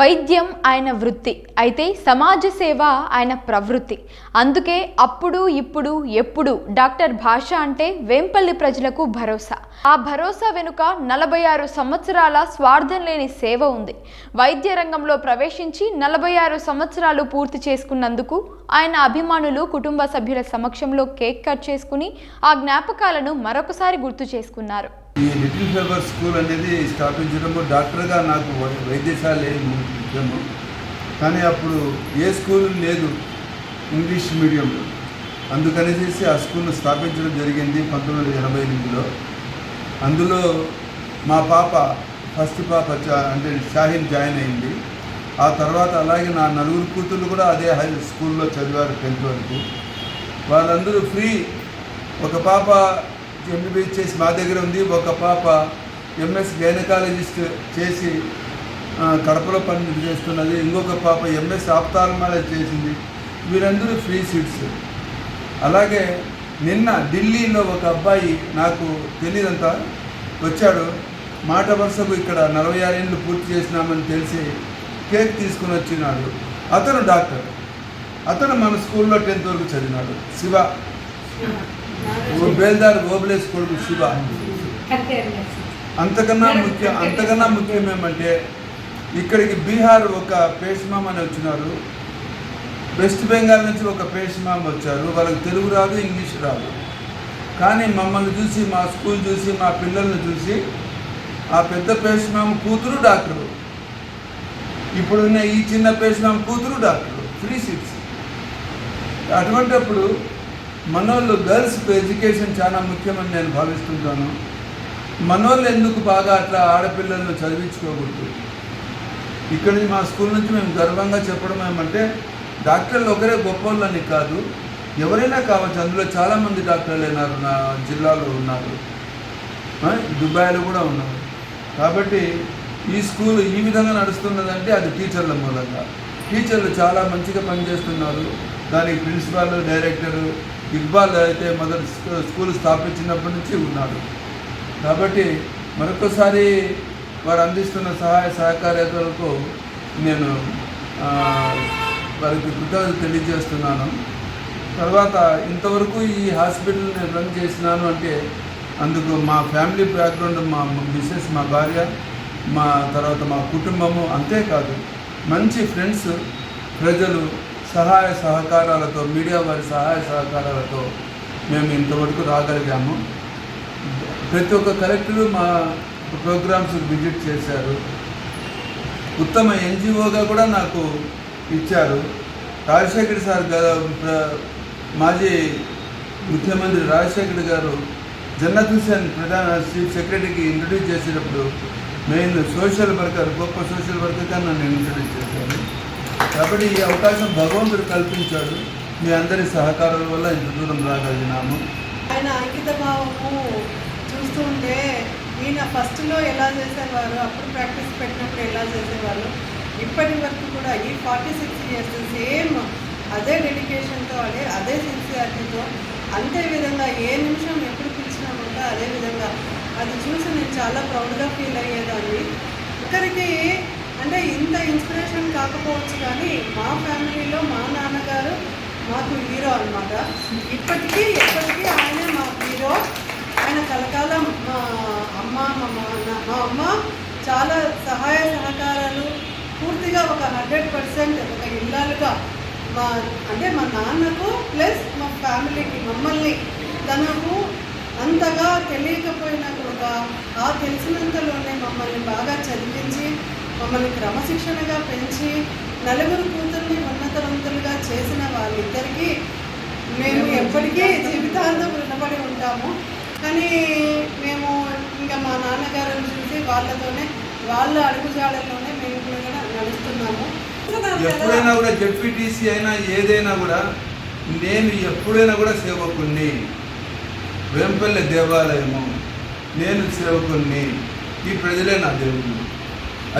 వైద్యం ఆయన వృత్తి. అయితే సమాజ సేవ ఆయన ప్రవృత్తి. అందుకే అప్పుడు ఇప్పుడు ఎప్పుడు డాక్టర్ భాష అంటే వేంపల్లి ప్రజలకు భరోసా. ఆ భరోసా వెనుక నలభై ఆరు సంవత్సరాల స్వార్థం లేని సేవ ఉంది. వైద్య రంగంలో ప్రవేశించి నలభై ఆరు సంవత్సరాలు పూర్తి చేసుకున్నందుకు ఆయన అభిమానులు కుటుంబ సభ్యుల సమక్షంలో కేక్ కట్ చేసుకుని ఆ జ్ఞాపకాలను మరొకసారి గుర్తు చేసుకున్నారు. ఈ లిటిల్ ఫ్లవర్ స్కూల్ అనేది స్థాపించడము. డాక్టర్గా నాకు వైద్యశాల ముఖ్యము. కానీ అప్పుడు ఏ స్కూల్ లేదు ఇంగ్లీష్ మీడియంలో. అందుకనేసి ఆ స్కూల్ను స్థాపించడం జరిగింది పంతొమ్మిది వందల ఎనభై ఎనిమిదిలో. అందులో మా పాప ఫస్ట్ పాప అంటే షాహిన్ జాయిన్ అయింది. ఆ తర్వాత అలాగే నా నలుగురు కూతుళ్ళు కూడా అదే హై స్కూల్లో చదివారు టెన్త్ వరకు. వాళ్ళందరూ ఫ్రీ. ఒక పాప ఎంబీబీఎస్ చేసి మా దగ్గర ఉంది. ఒక పాప ఎంఎస్ గైనకాలజిస్ట్ చేసి కడపలో పని చేస్తున్నది. ఇంకొక పాప ఎంఎస్ ఆప్తాల్మాలజీ చేసింది. వీరందరూ ఫ్రీ సీట్స్. అలాగే నిన్న ఢిల్లీలో ఒక అబ్బాయి నాకు తెలియదంతా వచ్చాడు. మాట వరుసకు ఇక్కడ నలభై ఆరేళ్ళు పూర్తి చేసినామని తెలిసి కేక్ తీసుకుని వచ్చినాడు. అతను డాక్టర్. అతను మన స్కూల్లో టెన్త్ వరకు చదివినాడు. శివ. ఓ బేల్దార్ ఓబులేస్ కొడుకు శివ. అంతకన్నా ముఖ్యం అంతకన్నా ముఖ్యం ఏమంటే ఇక్కడికి బీహార్ ఒక పేష్మామ్ అని వచ్చినారు. వెస్ట్ బెంగాల్ నుంచి ఒక పేష్మామ్ వచ్చారు. వాళ్ళకి తెలుగు రాదు ఇంగ్లీష్ రాదు. కానీ మమ్మల్ని చూసి మా స్కూల్ చూసి మా పిల్లల్ని చూసి ఆ పెద్ద పేష్మామ్ కూతురు డాక్టరు. ఇప్పుడున్న ఈ చిన్న పేష్మామ్ కూతురు డాక్టరు. Free seats. అటువంటప్పుడు మనోళ్ళు గర్ల్స్ ఎడ్యుకేషన్ చాలా ముఖ్యమని నేను భావిస్తుంటాను. మనోళ్ళు ఎందుకు బాగా అట్లా ఆడపిల్లలను చదివించుకోకూడదు? ఇక్కడ నుంచి మా స్కూల్ నుంచి మేము గర్వంగా చెప్పడం ఏమంటే డాక్టర్లు ఒకరే గొప్పవాళ్ళని కాదు ఎవరైనా కావచ్చు అందులో చాలామంది డాక్టర్లు ఉన్నారు నా జిల్లాలో ఉన్నారు. దుబాయ్లో కూడా ఉన్నారు. కాబట్టి ఈ స్కూల్ ఈ విధంగా నడుస్తున్నదంటే అది టీచర్ల మూలంగా. టీచర్లు చాలా మంచిగా పనిచేస్తున్నారు. దానికి ప్రిన్సిపాల్ డైరెక్టర్ ఇక్బాల్ అయితే మొదటి స్కూల్ స్థాపించినప్పటి నుంచి ఉన్నాడు. కాబట్టి మరొకసారి వారు అందిస్తున్న సహాయ సహకారాలకు నేను వారికి కృతజ్ఞత తెలియజేస్తున్నాను. తర్వాత ఇంతవరకు ఈ హాస్పిటల్ నేను రన్ చేసినాను అంటే అందుకు మా ఫ్యామిలీ బ్యాక్గ్రౌండ్ మా మిస్సెస్ మా భార్య మా తర్వాత మా కుటుంబము అంతేకాదు. మంచి ఫ్రెండ్స్ ప్రజలు సహాయ సహకారాలతో మీడియా వారి సహాయ సహకారాలతో మేము ఇంతవరకు రాగలిగాము. ప్రతి ఒక్క కలెక్టరు మా ప్రోగ్రామ్స్ విజిట్ చేశారు. ఉత్తమ ఎన్జిఓగా కూడా నాకు ఇచ్చారు. రాజశేఖర్ సార్ మాజీ ముఖ్యమంత్రి రాజశేఖర్ గారు జన్నత్ హుసేన్ ప్రధాన చీఫ్ సెక్రటరీకి ఇంట్రడ్యూస్ చేసేటప్పుడు మెయిన్ సోషల్ వర్కర్ గొప్ప సోషల్ వర్కర్గా నన్ను ఇంట్రడ్యూస్ చేశాను కాబట్టి ఈ అవకాశం భగవంతుడు కల్పించాడు. మీ అందరి సహకారం వల్ల ఇంత దూరం రాగలిగినాము. ఆయన అంకిత భావము చూస్తుంటే ఈయన ఫస్ట్లో ఎలా చేసేవారు అప్పుడు ప్రాక్టీస్ పెట్టినప్పుడు ఎలా చేసేవారు ఇప్పటి వరకు కూడా ఈ ఫార్టీ సిక్స్ ఇయర్స్ సేమ్ అదే డెడికేషన్తో అదే అదే సిన్సియారిటీతో అంతే విధంగా ఏ నిమిషం ఎప్పుడు పిలిచినా కూడా అదే విధంగా. అది చూసి నేను చాలా ప్రౌడ్గా ఫీల్ అయ్యేదాన్ని. ఒకరికి అంటే ఇంత ఇన్స్పిరేషన్ కాకపోవచ్చు కానీ మా ఫ్యామిలీలో మా నాన్నగారు మాకు హీరో అన్నమాట. ఇప్పటికీ ఎప్పటికీ ఆయనే మా హీరో ఆయన కలకాలం మా అమ్మ మా మా- మా అమ్మ చాలా సహాయ సహకారాలు. పూర్తిగా ఒక హండ్రెడ్ పర్సెంట్ ఒక ఇల్లాలుగా మా అంటే మా నాన్నకు ప్లస్ మా ఫ్యామిలీకి మమ్మల్ని తనకు అంతగా తెలియకపోయినా కూడా ఆ తెలిసినంతలోనే మమ్మల్ని బాగా చదివించి మమ్మల్ని క్రమశిక్షణగా పెంచి నలుగురు కూతుర్ని ఉన్నతవంతులుగా చేసిన వాళ్ళిద్దరికీ మేము ఎప్పటికీ జీవితాంతం రుణపడి ఉంటాము. కానీ మేము ఇంకా మా నాన్నగారిని చూసి వాళ్ళతోనే వాళ్ళ అడుగుజాడల్లోనే మేము కూడా నడుస్తున్నాము. ఎప్పుడైనా కూడా జెడ్పీటీసీ అయినా ఏదైనా కూడా నేను ఎప్పుడైనా కూడా సేవకుణ్ణి. వేంపల్లి దేవాలయము నేను సేవకుణ్ణి. ఈ ప్రజలే నా దేవుడు